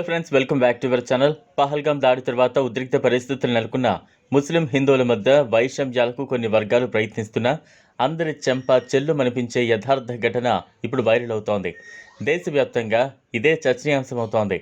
Hello friends welcome back to your channel. Pahalgam దాడి తర్వాత ఉద్రిక్త పరిస్థితులు నెలకొన్న ముస్లిం హిందువుల మధ్య వైషమ్యాలకు కొన్ని వర్గాలు ప్రయత్నిస్తున్నా అందరి చెంప చెల్లు మనిపించే యథార్థ ఘటన ఇప్పుడు వైరల్ అవుతోంది. దేశవ్యాప్తంగా ఇదే చర్చనీయాంశమవుతోంది.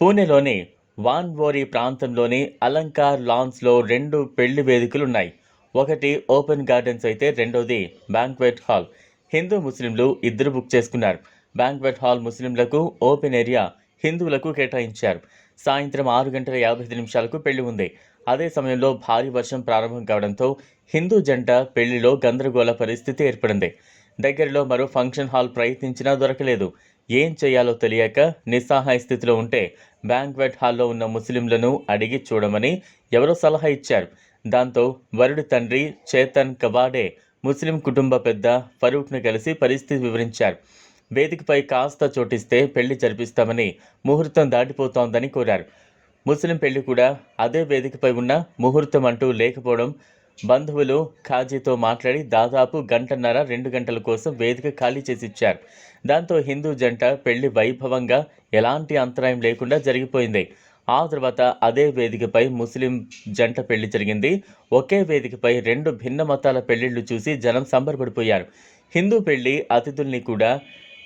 పూణేలోని వాన్వోరి ప్రాంతంలోని అలంకార్ లాన్స్లో రెండు పెళ్ళి వేదికలు ఉన్నాయి ఒకటి ఓపెన్ గార్డెన్స్ అయితే రెండోది బ్యాంక్వెట్ హాల్. హిందూ ముస్లింలు ఇద్దరు బుక్ చేసుకున్నారు. బ్యాంక్వెట్ హాల్ ముస్లింలకు ఓపెన్ ఏరియా హిందువులకు కేటాయించారు. సాయంత్రం ఆరు గంటల యాభై ఐదు నిమిషాలకు పెళ్ళి ఉంది. అదే సమయంలో భారీ వర్షం ప్రారంభం కావడంతో హిందూ జంట పెళ్ళిలో గందరగోళ పరిస్థితి ఏర్పడింది. దగ్గరలో మరో ఫంక్షన్ హాల్ ప్రయత్నించినా దొరకలేదు. ఏం చేయాలో తెలియక నిస్సహాయ స్థితిలో ఉంటే బ్యాంక్వెట్ హాల్లో ఉన్న ముస్లింలను అడిగి చూడమని ఎవరో సలహా ఇచ్చారు. దాంతో వరుడి తండ్రి చేతన్ కవాడే ముస్లిం కుటుంబ పెద్ద ఫరూక్ను కలిసి పరిస్థితి వివరించారు. వేదికపై కాస్త చోటిస్తే పెళ్ళి జరిపిస్తామని ముహూర్తం దాటిపోతోందని కోరారు. ముస్లిం పెళ్ళి కూడా అదే వేదికపై ఉన్న ముహూర్తం అంటూ లేకపోవడం బంధువులు ఖాజీతో మాట్లాడి దాదాపు గంటన్నర రెండు గంటల కోసం వేదిక ఖాళీ చేసి ఇచ్చారు. దాంతో హిందూ జంట పెళ్ళి వైభవంగా ఎలాంటి అంతరాయం లేకుండా జరిగిపోయింది. ఆ తర్వాత అదే వేదికపై ముస్లిం జంట పెళ్ళి జరిగింది. ఒకే వేదికపై రెండు భిన్న మతాల పెళ్ళిళ్ళు చూసి జనం సంబరపడిపోయారు. హిందూ పెళ్ళి అతిథుల్ని కూడా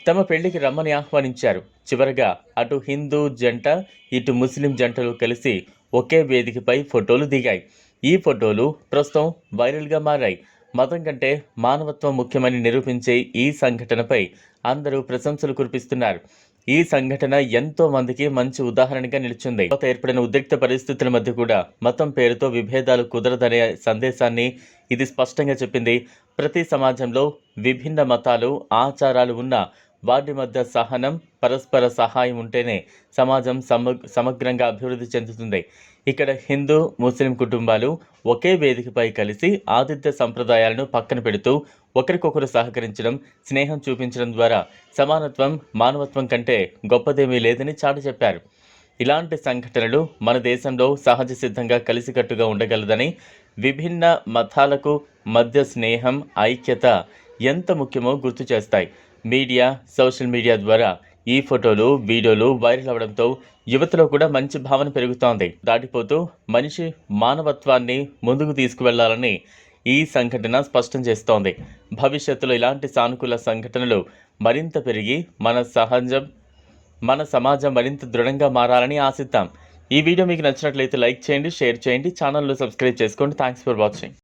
తమ పెళ్ళికి రమ్మని ఆహ్వానించారు. చివరగా అటు హిందూ జంట ఇటు ముస్లిం జంటలు కలిసి ఒకే వేదికపై ఫోటోలు దిగాయి. ఈ ఫోటోలు ప్రస్తుతం వైరల్గా మారాయి. మతం కంటే మానవత్వం ముఖ్యమని నిరూపించే ఈ సంఘటనపై అందరూ ప్రశంసలు కురిపిస్తున్నారు. ఈ సంఘటన ఎంతో మందికి మంచి ఉదాహరణగా నిలిచింది. కొత్త ఏర్పడిన ఉద్రిక్త పరిస్థితుల మధ్య కూడా మతం పేరుతో విభేదాలు కుదరదనే సందేశాన్ని ఇది స్పష్టంగా చెప్పింది. ప్రతి సమాజంలో విభిన్న మతాలు ఆచారాలు ఉన్న వాటి మధ్య సహనం పరస్పర సహాయం ఉంటేనే సమాజం సమ సమగ్రంగా అభివృద్ధి చెందుతుంది. ఇక్కడ హిందూ ముస్లిం కుటుంబాలు ఒకే వేదికపై కలిసి ఆతిథ్య సంప్రదాయాలను పక్కన పెడుతూ ఒకరికొకరు సహకరించడం స్నేహం చూపించడం ద్వారా సమానత్వం మానవత్వం కంటే గొప్పదేమీ లేదని చాటి చెప్పారు. ఇలాంటి సంఘటనలు మన దేశంలో సహజ సిద్ధంగా కలిసికట్టుగా ఉండగలదని విభిన్న మతాలకు మధ్య స్నేహం ఐక్యత ఎంత ముఖ్యమో గుర్తు చేస్తాయి. మీడియా సోషల్ మీడియా ద్వారా ఈ ఫోటోలు వీడియోలు వైరల్ అవడంతో యువతలో కూడా మంచి భావన పెరుగుతోంది. దాటిపోతూ మనిషి మానవత్వాన్ని ముందుకు తీసుకువెళ్ళాలని ఈ సంఘటన స్పష్టం చేస్తోంది. భవిష్యత్తులో ఇలాంటి సానుకూల సంఘటనలు మరింత పెరిగి మన సహజం మన సమాజం మరింత దృఢంగా మారాలని ఆశిద్దాం. ఈ వీడియో మీకు నచ్చినట్లయితే లైక్ చేయండి షేర్ చేయండి ఛానల్లో సబ్స్క్రైబ్ చేసుకోండి. Thanks for watching.